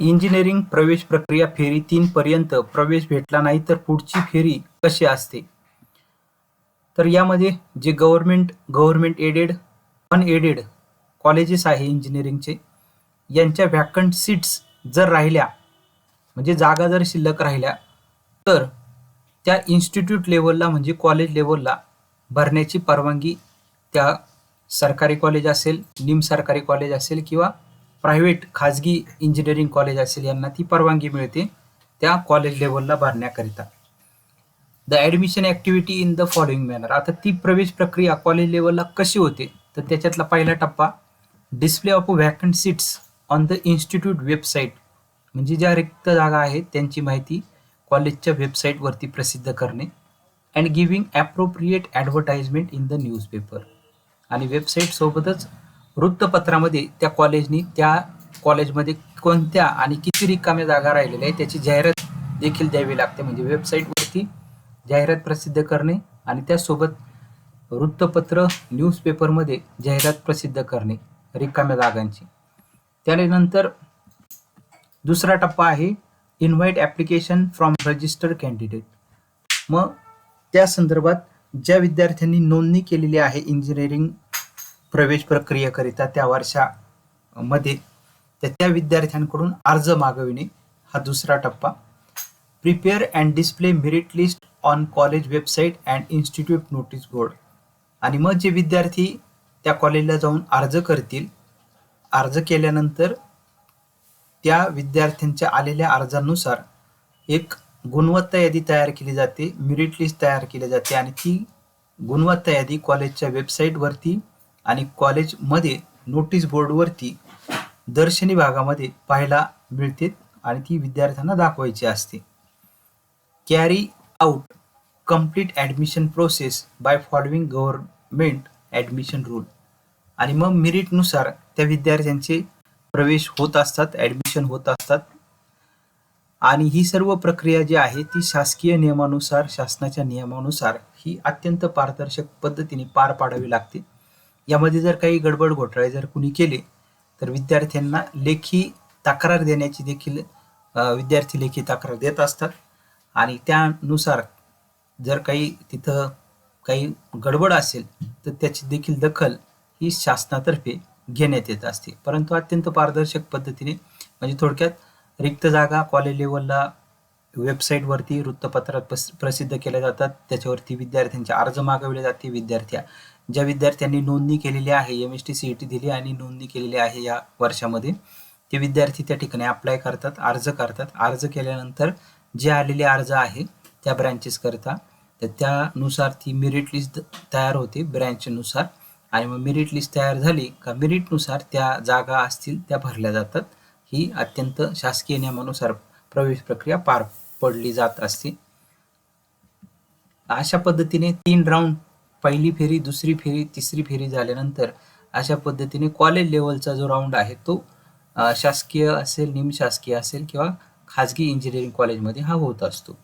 Engineering प्रवेश प्रक्रिया फेरी तीन पर्यंत प्रवेश भेटला नाही तर पुढची फेरी कशी असते? तर यामध्ये जे government government aided unaided colleges आहे इंजिनिअरिंगचे यांच्या व्हॅकंट सीट्स जर राहिल्या म्हणजे जागा जर शिल्लक राहिल्या तर त्या इन्स्टिट्यूट लेवलला म्हणजे कॉलेज लेवलला भरण्याची परवानगी त्या सरकारी कॉलेज असेल निम सरकारी कॉलेज असेल किंवा प्रायव्हेट खाजगी इंजिनिअरिंग कॉलेज असेल यांना ती परवानगी मिळते त्या कॉलेज लेवलला भरण्याकरिता. The admission activity in the following manner आता ती प्रवेश प्रक्रिया कॉलेज लेवलला कशी होते? तर त्याच्यातला पहिला टप्पा display of vacant seats on the institute website म्हणजे ज्या रिक्त जागा आहेत त्यांची माहिती कॉलेजच्या वेबसाईटवरती प्रसिद्ध करणे and giving appropriate advertisement in the newspaper आणि वेबसाईटसोबतच वृत्तपत्रामध्ये त्या कॉलेजनी त्या कॉलेजमध्ये कोणत्या आणि किती रिकाम्या जागा राहिलेल्या आहेत त्याची जाहिरात देखील द्यावी लागते. म्हणजे वेबसाईटवरती जाहिरात प्रसिद्ध करणे आणि त्यासोबत वृत्तपत्र न्यूजपेपरमध्ये जाहिरात प्रसिद्ध करणे रिकाम्या जागांची. त्यानंतर दुसरा टप्पा आहे invite application from registered candidate मग त्या संदर्भात ज्या विद्यार्थ्यांनी नोंदणी केलेली आहे इंजिनिअरिंग प्रवेश प्रक्रियेकरिता त्या वर्षामध्ये त्या विद्यार्थ्यांकडून अर्ज मागविणे हा दुसरा टप्पा. Prepare and display merit list on college website and institute notice board आणि मग जे विद्यार्थी त्या कॉलेजला जाऊन अर्ज करतील अर्ज केल्यानंतर त्या विद्यार्थ्यांच्या आलेल्या अर्जानुसार एक गुणवत्ता यादी तयार केली जाते मेरिट लिस्ट तयार केली जाते आणि ती गुणवत्ता यादी कॉलेजच्या वेबसाईटवरती आणि कॉलेजमध्ये नोटीस बोर्डवरती दर्शनी भागामध्ये पाहायला मिळते आणि ती विद्यार्थ्यांना दाखवायची असते. Carry out complete admission process by following government admission rule आणि मग मेरिटनुसार त्या विद्यार्थ्यांचे प्रवेश होत असतात ॲडमिशन होत असतात. आणि ही सर्व प्रक्रिया जी आहे ती शासकीय नियमानुसार शासनाच्या नियमानुसार ही अत्यंत पारदर्शक पद्धतीने पार पाडावी लागते. यामध्ये जर काही गडबड घोटाळे जर कुणी केले तर विद्यार्थ्यांना लेखी तक्रार देण्याची देखील विद्यार्थी लेखी तक्रार देत असतात. आणि त्यानुसार जर काही तिथं काही गडबड असेल तर त्याची देखील दखल ही शासनातर्फे घेण्यात येत असते. परंतु अत्यंत पारदर्शक पद्धतीने म्हणजे थोडक्यात रिक्त जागा कॉलेज लेवलला वेबसाईटवरती वृत्तपत्रात प्रसिद्ध केल्या जातात. त्याच्यावरती विद्यार्थ्यांचे अर्ज मागवले जाते. विद्यार्थ्या ज्या विद्यार्थ्यांनी नोंदणी केलेली आहे M S T C E T दिली आणि नोंदणी केलेली आहे या वर्षामध्ये ते विद्यार्थी त्या ठिकाणी अप्लाय करतात अर्ज करतात. अर्ज केल्यानंतर जे आलेले अर्ज आहे त्या ब्रँचेसकरता तर त्यानुसार ती मेरिट लिस्ट तयार होते ब्रँचनुसार आणि मग मेरिट लिस्ट तयार झाली का मेरिटनुसार त्या जागा असतील त्या भरल्या जातात. ही अत्यंत शासकीय नियमानुसार प्रवेश प्रक्रिया पार पडली जात असते. अशा पद्धतीने तीन राऊंड पहिली फेरी दुसरी फेरी तिसरी फेरी झाल्यानंतर अशा पद्धतीने कॉलेज लेवलचा जो राऊंड आहे तो शासकीय असेल निमशासकीय असेल किंवा खाजगी इंजिनिअरिंग कॉलेजमध्ये हा होत असतो.